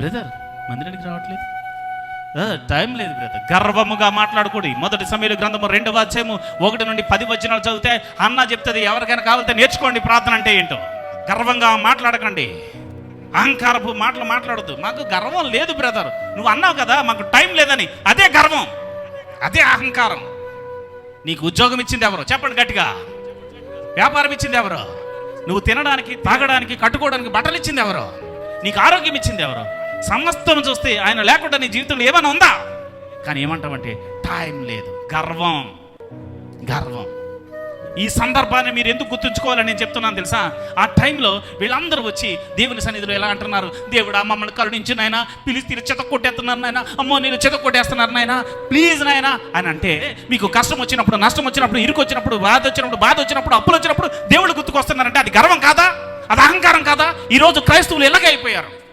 Brother మందిరానికి రావట్లేదు. Time లేదు బ్రదర్ గర్వముగా మాట్లాడుకోడి. మొదటి సమయంలో గ్రంథము రెండవ అధ్యాయము ఒకటి నుండి పది వచనాలు చదివితే అన్న చెప్తుంది ఎవరికైనా కావాలంటే నేర్చుకోండి ప్రార్థన అంటే ఏంటో. గర్వంగా మాట్లాడకండి. అహంకారపు మాటలు మాట్లాడద్దు. మాకు గర్వం లేదు బ్రదర్ నువ్వు అన్నావు కదా మాకు టైం లేదని. అదే గర్వం. అదే అహంకారం. నీకు ఉద్యోగం ఇచ్చింది ఎవరు? చెప్పండి గట్టిగా. వ్యాపారం ఇచ్చింది ఎవరు? నువ్వు తినడానికి తాగడానికి కట్టుకోవడానికి బట్టలు ఇచ్చింది ఎవరు? నీకు ఆరోగ్యం ఇచ్చింది ఎవరు? సమస్తం చూస్తే ఆయన లేకుండా నీ జీవితంలో ఏమైనా ఉందా? కానీ ఏమంటామంటే టైం లేదు. గర్వం. గర్వం. ఈ సందర్భాన్ని మీరు ఎందుకు గుర్తుంచుకోవాలని నేను చెప్తున్నాను తెలుసా? ఆ టైంలో వీళ్ళందరూ వచ్చి దేవుని సన్నిధిలో ఎలా అంటున్నారు? దేవుడా మమ్మల్ని కరుణించి నాయన. పిలిచి చెత కొట్టేస్తున్నారు నాయన. అమ్మో నేను చెత కొట్టేస్తున్నారు నాయన. ప్లీజ్ నాయన. అని అంటే మీకు కష్టం వచ్చినప్పుడు నష్టం వచ్చినప్పుడు ఇరుకు వచ్చినప్పుడు బాధ వచ్చినప్పుడు బాధ వచ్చినప్పుడు అప్పులు వచ్చినప్పుడు దేవుడు గుర్తుకొస్తున్నారంటే అది గర్వం కాదా? అది అహంకారం కాదా? ఈరోజు క్రైస్తవులు ఎలాగైపోయారు